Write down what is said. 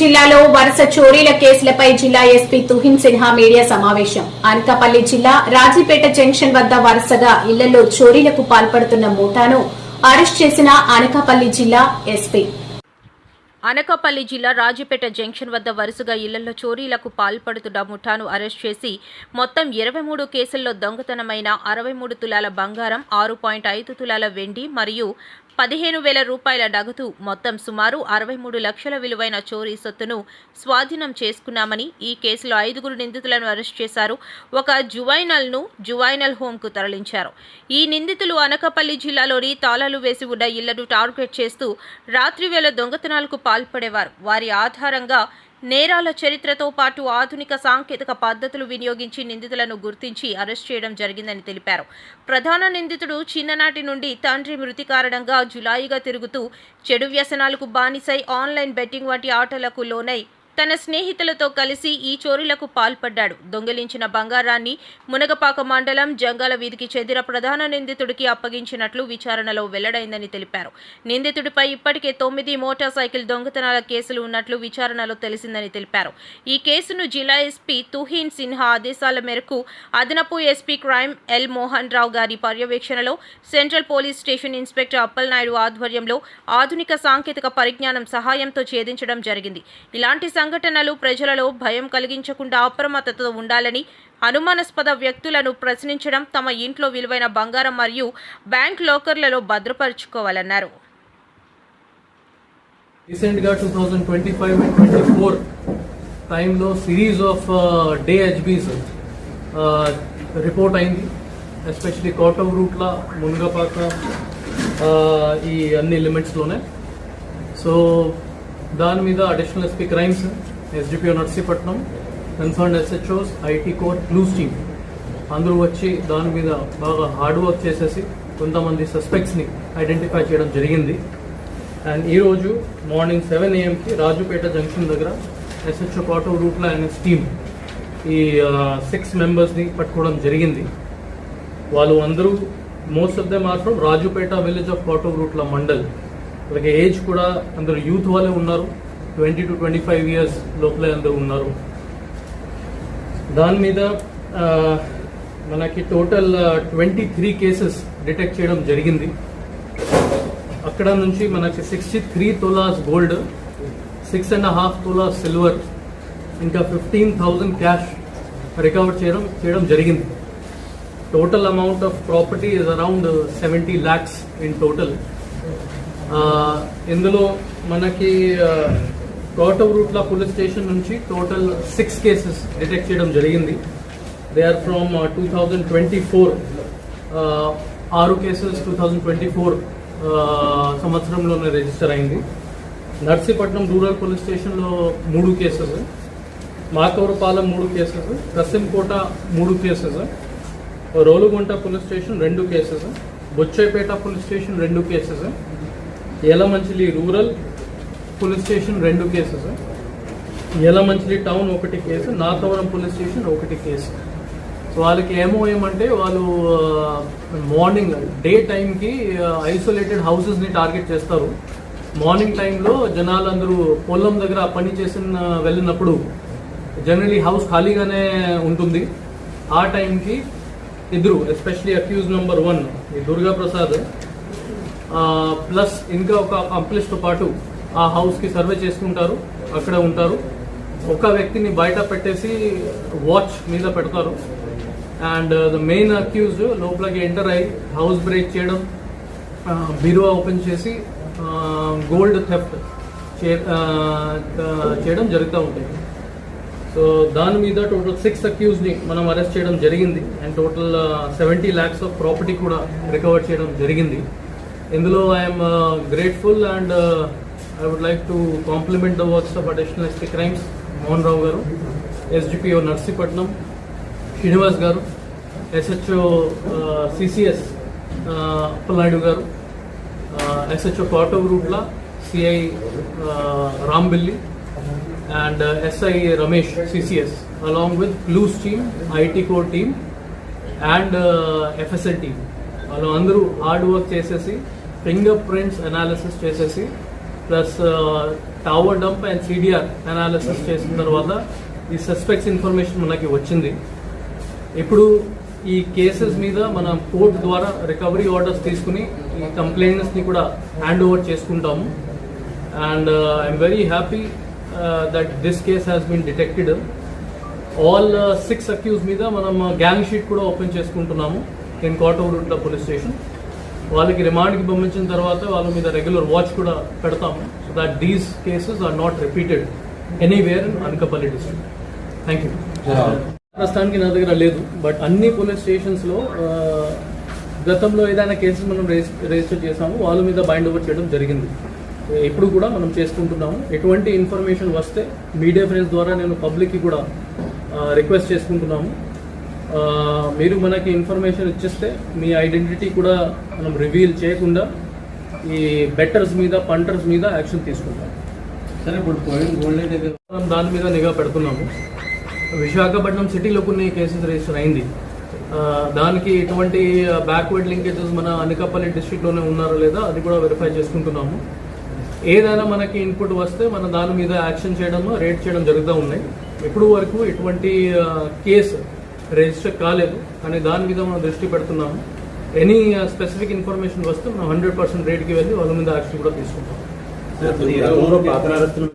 జిల్లాలో వరుస చోరీల కేసులపై జిల్లా ఎస్పీ తుహిన్ సిన్హా మీడియా సమావేశం. అనకాపల్లి జిల్లా రాజీపేట జంక్షన్ వద్ద వరుసగా ఇళ్ళలో చోరీలకు పాల్పడుతున్న మూటాను అరెస్ట్ చేసిన అనకాపల్లి జిల్లా ఎస్పీ. అనకాపల్లి జిల్లా రాజుపేట జంక్షన్ వద్ద వరుసగా ఇళ్ళలో చోరీలకు పాల్పడుతున్న ముఠాను అరెస్ట్ చేసి మొత్తం ఇరవై మూడు కేసుల్లో దొంగతనమైన అరవై మూడు తులాల బంగారం ఆరు పాయింట్ ఐదు తులాల వెండి మరియు పదిహేను వేల రూపాయల నగదు మొత్తం సుమారు అరవై మూడు లక్షల విలువైన చోరీ సొత్తును స్వాధీనం చేసుకున్నామని ఈ కేసులో ఐదుగురు నిందితులను అరెస్ట్ చేశారు. ఒక జువైనల్ను జువైనల్ హోంకు తరలించారు. ఈ నిందితులు అనకపల్లి జిల్లాలోని తాళాలు వేసి ఉన్న ఇళ్ళను టార్గెట్ చేస్తూ రాత్రివేళ దొంగతనాలకు పాల్పడేవారు. వారి ఆధారంగా నేరాల చరిత్రతో పాటు ఆధునిక సాంకేతిక పద్ధతులు వినియోగించి నిందితులను గుర్తించి అరెస్ట్ చేయడం జరిగిందని తెలిపారు. ప్రధాన నిందితుడు చిన్ననాటి నుండి తండ్రి మృతి కారణంగా జులాయిగా తిరుగుతూ చెడు వ్యసనాలకు బానిసై ఆన్లైన్ బెట్టింగ్ వంటి ఆటలకు లోనై తన స్నేహితులతో కలిసి ఈ చోరీలకు పాల్పడ్డాడు. దొంగిలించిన బంగారాన్ని మునగపాక మండలం జంగాల వీధికి చెందిన ప్రధాన నిందితుడికి అప్పగించినట్లు విచారణలో వెల్లడైందని తెలిపారు. నిందితుడిపై ఇప్పటికే తొమ్మిది మోటార్ సైకిల్ దొంగతనాల కేసులు ఉన్నట్లు విచారణలో తెలిసిందని తెలిపారు. ఈ కేసును జిల్లా ఎస్పీ తుహీన్ సిన్హా ఆదేశాల మేరకు అదనపు SP crime L Mohan Rao గారి పర్యవేక్షణలో central police station inspector Appalanaidu ఆధ్వర్యంలో ఆధునిక సాంకేతిక పరిజ్ఞానం సహాయంతో ఛేదించడం జరిగింది. ఇలాంటి సంఘటనలు ప్రజలలో భయం కలిగించకుండా అప్రమత్తతో ఉండాలని అనుమానాస్పద వ్యక్తులను ప్రశ్నించడం తమ ఇంట్లో విలువైన బంగారం మరియు బ్యాంక్ లాకర్లలో భద్రపరుచుకోవాలన్నారు. రీసెంట్గా two thousand twenty five and twenty four టైంలో series of day HBs report అయింది. ఎస్పెషలీ కోటం రూట్ల మునగపాక ఈ అన్ని లిమిట్స్లోనే సో దాని మీద additional SP crimes SDPO Narsipatnam concern SHOs IT core blues team అందరూ వచ్చి దాని మీద బాగా హార్డ్ వర్క్ చేసేసి కొంతమంది సస్పెక్ట్స్ని ఐడెంటిఫై చేయడం జరిగింది. అండ్ ఈరోజు మార్నింగ్ సెవెన్ ఏఎంకి రాజుపేట జంక్షన్ దగ్గర ఎస్హెచ్ఓ ఆటో రూట్లో ఎన్ఎస్ టీమ్ ఈ సిక్స్ మెంబర్స్ని పట్టుకోవడం జరిగింది. వాళ్ళు అందరూ most of them are from Rajupeta village of Kotauratla mandal. అలాగే ఏజ్ కూడా అందరూ యూత్ వాళ్ళే ఉన్నారు. Twenty two twenty five years లోపలే అందరూ ఉన్నారు. దాని మీద మనకి total twenty three cases detect చేయడం జరిగింది. అక్కడ నుంచి మనకి sixty three tolas gold six and half tolas silver ఇంకా ఫిఫ్టీన్ థౌజండ్ క్యాష్ రికవర్ చేయడం చేయడం జరిగింది. Total amount of property is around seventy lakhs in total ఇందులో మనకి కోటవ్ రూట్ల పోలీస్ స్టేషన్ నుంచి టోటల్ సిక్స్ కేసెస్ డిటెక్ట్ చేయడం జరిగింది. They are from two thousand twenty four ఆరు cases two thousand twenty four సంవత్సరంలోనే రిజిస్టర్ అయింది. నర్సీపట్నం రూరల్ పోలీస్ స్టేషన్లో మూడు కేసెస్ మాకవరపాలెం మూడు కేసెస్ కసింకోట మూడు కేసెస్ రోలుగుంట పోలీస్ స్టేషన్ రెండు కేసెస్ బొచ్చేపేట పోలీస్ స్టేషన్ రెండు cases Yelamanchili rural police station రెండు కేసెస్ యలమంచిలి టౌన్ ఒకటి కేసు నాతవరం పోలీస్ స్టేషన్ ఒకటి కేసు. సో వాళ్ళకి ఏమో ఏమంటే వాళ్ళు మార్నింగ్ డే టైంకి ఐసోలేటెడ్ హౌసెస్ని టార్గెట్ చేస్తారు. మార్నింగ్ టైంలో జనాలందరూ పొలం దగ్గర పని చేసిన వెళ్ళినప్పుడు జనరలీ హౌస్ ఖాళీగానే ఉంటుంది. ఆ టైంకి ఇద్దరు ఎస్పెషలీ అక్యూజ్ నెంబర్ వన్ ఈ దుర్గా ప్రసాద్ ప్లస్ ఇంకా ఒక కంప్లెక్స్తో పాటు ఆ హౌస్కి సర్వే చేసుకుంటారు అక్కడ ఉంటారు. ఒక వ్యక్తిని బయట పెట్టేసి వాచ్ మీద పెడతారు. అండ్ ద మెయిన్ అక్యూజ్ లోపలికి ఎంటర్ అయ్యి హౌస్ బ్రేక్ చేయడం బీరువా ఓపెన్ చేసి గోల్డ్ థెఫ్ట్ చేయడం జరుగుతూ ఉంటాయి సో దాని మీద టోటల్ సిక్స్ అక్యూజ్ని మనం అరెస్ట్ చేయడం జరిగింది. And total seventy lakhs of property కూడా రికవర్ చేయడం జరిగింది. ఇందులో I'm grateful and I would like to compliment the works of additional SP crimes Mohan Rao garu SDPO Narsipatnam Srinivas garu SHO CCS Appalanaidu garu SHO Kotauratla CI Rambilli and SI Ramesh CCS along with blues team IT core team and FSL team వాళ్ళు అందరూ hard work చేసేసి finger prints analysis చేసేసి plus tower dump and CDR analysis చేసిన తర్వాత ఈ suspects information మనకి వచ్చింది. ఇప్పుడు ఈ కేసెస్ మీద మన కోర్టు ద్వారా రికవరీ ఆర్డర్స్ తీసుకుని ఈ కంప్లైంట్స్ని కూడా హ్యాండ్ ఓవర్ చేసుకుంటాము and I'm very happy that this case has been detected all six accused మీద మనం uh, గ్యాంగ్ షీట్ కూడా ఓపెన్ చేసుకుంటున్నాము. ఇన్ కోటూరుట్ల పోలీస్ స్టేషన్ వాళ్ళకి రిమాండ్కి పంపించిన తర్వాత వాళ్ళ మీద రెగ్యులర్ వాచ్ కూడా పెడతాము. So that these cases are not repeated anywhere in Anakapalli district thank you ప్రస్తుతానికి నా దగ్గర లేదు బట్ అన్ని పోలీస్ స్టేషన్స్లో గతంలో ఏదైనా కేసెస్ మనం రిజిస్టర్ చేసాము వాళ్ళ మీద బైండ్ ఓవర్ చేయడం జరిగింది. ఇప్పుడు కూడా మనం చేసుకుంటున్నాము. ఎటువంటి ఇన్ఫర్మేషన్ వస్తే మీడియా ఫ్రెండ్స్ ద్వారా నేను పబ్లిక్కి కూడా రిక్వెస్ట్ చేసుకుంటున్నాము. మీరు మనకి ఇన్ఫర్మేషన్ ఇచ్చేస్తే మీ ఐడెంటిటీ కూడా మనం రివీల్ చేయకుండా ఈ బెట్టర్స్ మీద పంటర్స్ మీద యాక్షన్ తీసుకుంటాం. సరే ఇప్పుడు పోయిన గోల్డ్ దగ్గర మనం దాని మీద నిఘా పెడుతున్నాము. విశాఖపట్నం సిటీలో కొన్ని కేసెస్ రిజిస్టర్ అయింది. దానికి ఎటువంటి బ్యాక్వర్డ్ లింకేజెస్ మన అనకాపల్లి డిస్ట్రిక్ట్లోనే ఉన్నారో లేదా అది కూడా వెరిఫై చేసుకుంటున్నాము. ఏదైనా మనకి ఇన్పుట్ వస్తే మనం దాని మీద యాక్షన్ చేయడం రేట్ చేయడం జరుగుతూ ఉన్నాయి. ఇప్పుడు వరకు ఎటువంటి కేసు రిజిస్టర్ కాలేదు కానీ దాని మీద మనం దృష్టి పెడుతున్నాము. ఎనీ స్పెసిఫిక్ ఇన్ఫర్మేషన్ వస్తే మనం హండ్రెడ్ పర్సెంట్ రేట్కి వెళ్ళి వాళ్ళ మీద యాక్షన్ కూడా తీసుకుంటాం.